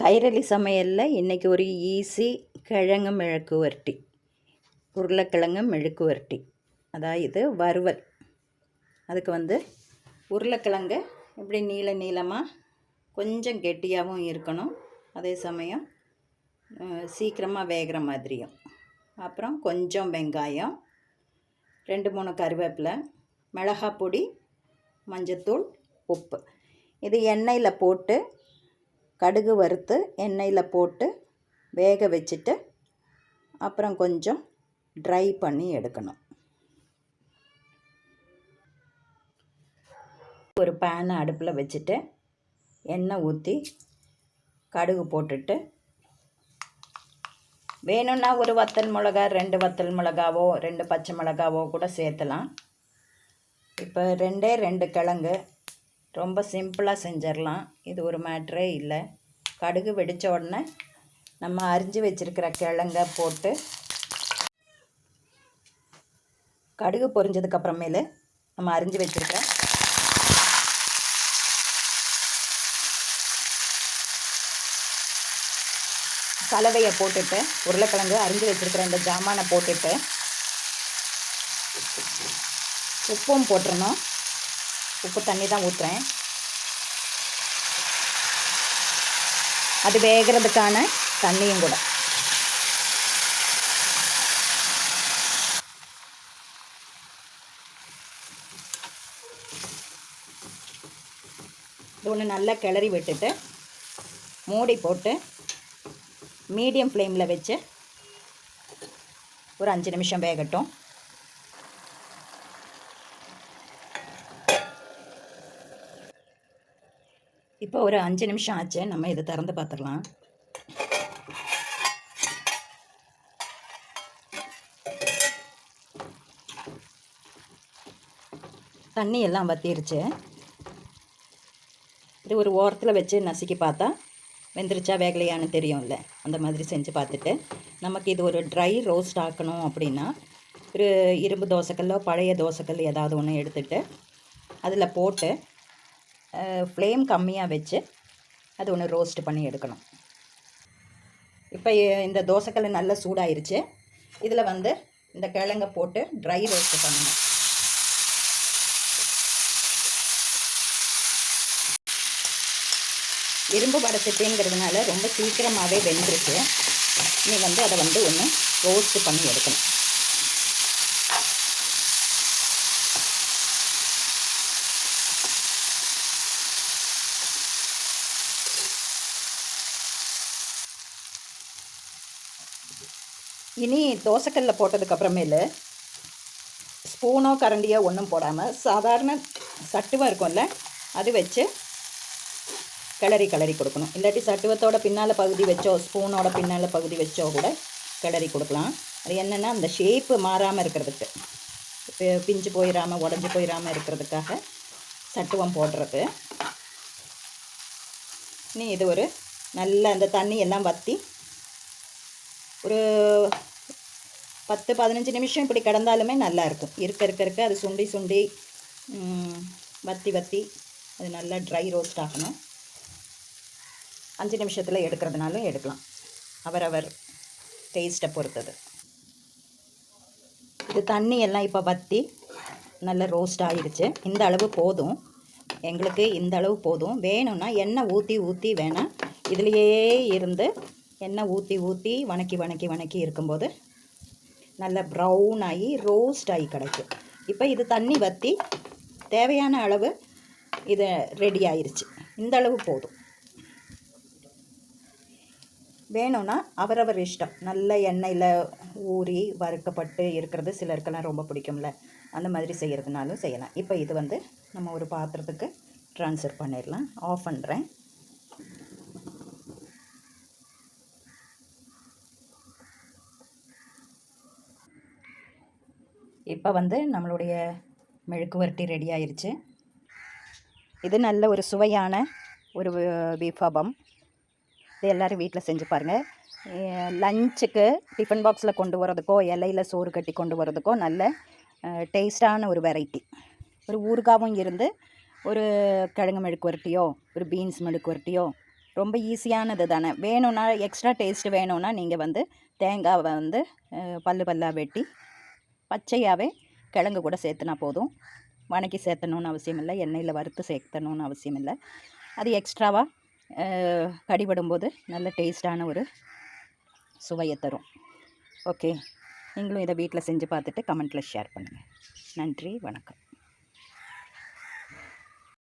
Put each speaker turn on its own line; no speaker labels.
கைரளி சமையலில் இன்றைக்கி ஒரு ஈஸி கிழங்கு மெழுக்கு வரட்டி. உருளைக்கிழங்கு மெழுக்கு வரட்டி. அதாவது வறுவல். அதுக்கு வந்து உருளைக்கிழங்கு இப்படி நீள நீளமாக கொஞ்சம் கெட்டியாகவும் இருக்கணும். அதே சமயம் சீக்கிரமாக வேகிற மாதிரியும். அப்புறம் கொஞ்சம் வெங்காயம் ரெண்டு மூணு கருவேப்பிலை மிளகாய் பொடி மஞ்சத்தூள் உப்பு. இது எண்ணெயில் போட்டு கடுகு வறுத்து எண்ணெயில் போட்டு வேக வச்சுட்டு அப்புறம் கொஞ்சம் ட்ரை பண்ணி எடுக்கணும். ஒரு பேனை அடுப்பில் வச்சுட்டு எண்ணெய் ஊற்றி கடுகு போட்டுட்டு வேணும்னா ஒரு வத்தல் மிளகா ரெண்டு வத்தல் மிளகாவோ ரெண்டு பச்சை மிளகாவோ கூட சேர்த்தலாம். இப்போ ரெண்டே ரெண்டு கிழங்கு ரொம்ப சிம்பிளாக செஞ்சிடலாம் இது ஒரு மேட்ரே இல்லை. கடுகு வெடித்த உடனே நம்ம அரிஞ்சு வச்சுருக்கிற கிழங்க போட்டு கடுகு பொரிஞ்சதுக்கப்புறமேலு நம்ம அரிஞ்சு வச்சுருக்கிற கலவையை போட்டுட்டு உருளைக்கிழங்கு அரிஞ்சு வச்சுருக்கிற இந்த ஜாமானை போட்டுட்டு உப்பும் போட்டுருணும் உப்பு தண்ணி தான் ஊற்றுறேன் அது வேகிறதுக்கான தண்ணியும் கூட. இது ஒன்று நல்லா கிளறி விட்டுட்டு மூடி போட்டு மீடியம் ஃப்ளேமில் வச்சு ஒரு அஞ்சு நிமிஷம் வேகட்டும். இப்போ ஒரு அஞ்சு நிமிஷம் ஆச்சு. நம்ம இதை திறந்து பார்த்துக்கலாம் தண்ணி எல்லாம் வத்திருச்சு. இது ஒரு ஓரத்தில் வச்சு நசுக்கி பார்த்தா வெந்துருச்சா வேகலையான்னு தெரியும்ல. அந்த மாதிரி செஞ்சு பார்த்துட்டு நமக்கு இது ஒரு ட்ரை ரோஸ்ட் ஆக்கணும் அப்படின்னா ஒரு இரும்பு தோசைக்கல்லோ பழைய தோசைக்கல் ஏதாவது ஒன்று எடுத்துட்டு அதில் போட்டு ஃப்ளேம் கம்மியாக வச்சு அது ஒன்று ரோஸ்ட் பண்ணி எடுக்கணும். இப்போ இந்த தோசைக்கல் நல்லா சூடாயிருச்சு. இதில் வந்து இந்த கிழங்க போட்டு ட்ரை ரோஸ்ட் பண்ணணும். இரும்பு வடச்சட்டிங்கிறதுனால ரொம்ப சீக்கிரமாகவே வெந்துருச்சு. நீ வந்து அதை வந்து ஒன்று ரோஸ்ட் பண்ணி எடுக்கணும். இனி தோசைக்கல்ல போட்டதுக்கப்புறமேலு ஸ்பூனோ கரண்டியோ ஒன்றும் போடாமல் சாதாரண சட்டுவம் இருக்கும்ல அது வச்சு கிளறி கிளறி கொடுக்கணும். இல்லாட்டி சட்டுவத்தோட பின்னால் பகுதி வச்சோ ஸ்பூனோட பின்னால் பகுதி வச்சோ கூட கிளறி கொடுக்கலாம். அது என்னென்னா அந்த ஷேப்பு மாறாமல் இருக்கிறதுக்கு பிஞ்சு போயிடாமல் உடஞ்சி போயிடாமல் இருக்கிறதுக்காக சட்டுவம் போடுறது. இனி இது ஒரு நல்ல அந்த தண்ணி எல்லாம் வற்றி ஒரு பத்து பதினஞ்சு நிமிஷம் இப்படி கிடந்தாலுமே நல்லா இருக்கும் இருக்க இருக்க இருக்க அது சுண்டி சுண்டி வத்தி வத்தி அது நல்லா ட்ரை ரோஸ்ட் ஆகணும். அஞ்சு நிமிஷத்தில் எடுக்கிறதுனாலும் எடுக்கலாம். அவரவர் டேஸ்ட்டை பொறுத்தது. இது தண்ணி எல்லாம் இப்போ வற்றி நல்லா ரோஸ்ட் ஆகிடுச்சு இந்த அளவு போதும். எங்களுக்கு இந்த அளவு போதும். வேணும்னா எண்ணெய் ஊற்றி ஊற்றி வேணாம் இதுலேயே இருந்து எண்ணெய் ஊற்றி ஊற்றி வணக்கி வணக்கி வணக்கி இருக்கும்போது நல்ல ப்ரௌன் ஆகி ரோஸ்ட் ஆகி கிடைக்கும். இப்போ இது தண்ணி வற்றி தேவையான அளவு இது ரெடி ஆயிருச்சு. இந்த அளவு போதும். வேணும்னா அவரவர் இஷ்டம். நல்ல எண்ணெயில் ஊறி வறுக்கப்பட்டு இருக்கிறது சிலருக்கெல்லாம் ரொம்ப பிடிக்கும்ல. அந்த மாதிரி செய்கிறதுனாலும் செய்யலாம். இப்போ இது வந்து நம்ம ஒரு பாத்திரத்துக்கு ட்ரான்ஸ்ஃபர் பண்ணிடலாம். ஆஃப் பண்ணுறேன் இப்போ வந்து நம்மளுடைய மெழுக்கு வரட்டி ரெடி ஆயிடுச்சு இது நல்ல ஒரு சுவையான ஒரு பீஃபாபம் இது எல்லோரும் வீட்டில் செஞ்சு பாருங்கள் லஞ்சுக்கு டிஃபன் பாக்ஸில் கொண்டு வரதுக்கோ இலையில சோறு கட்டி கொண்டு வரதுக்கோ நல்ல டேஸ்டான ஒரு வெரைட்டி ஒரு ஊறுகாவும் இருந்து ஒரு கிழங்கு மெழுக்கு வரட்டியோ ஒரு பீன்ஸ் மெழுக்கு வரட்டியோ ரொம்ப ஈஸியானது தானே. வேணும்னா எக்ஸ்ட்ரா டேஸ்ட் வேணும்னா நீங்கள் வந்து தேங்காவை வந்து பல்லு பல்லாக வெட்டி பச்சையாகவே கிழங்கு கூட சேர்த்துனா போதும். வணக்கி சேர்த்தணுன்னு அவசியம் இல்லை. எண்ணெயில் வறுத்து சேர்த்தணுன்னு அவசியம் இல்லை. அது எக்ஸ்ட்ராவாக கடிபடும்போது நல்ல டேஸ்டான ஒரு சுவையை தரும். ஓகே நீங்களும் இதை வீட்டில் செஞ்சு பார்த்துட்டு கமெண்ட்டில் ஷேர் பண்ணுங்கள் நன்றி வணக்கம்.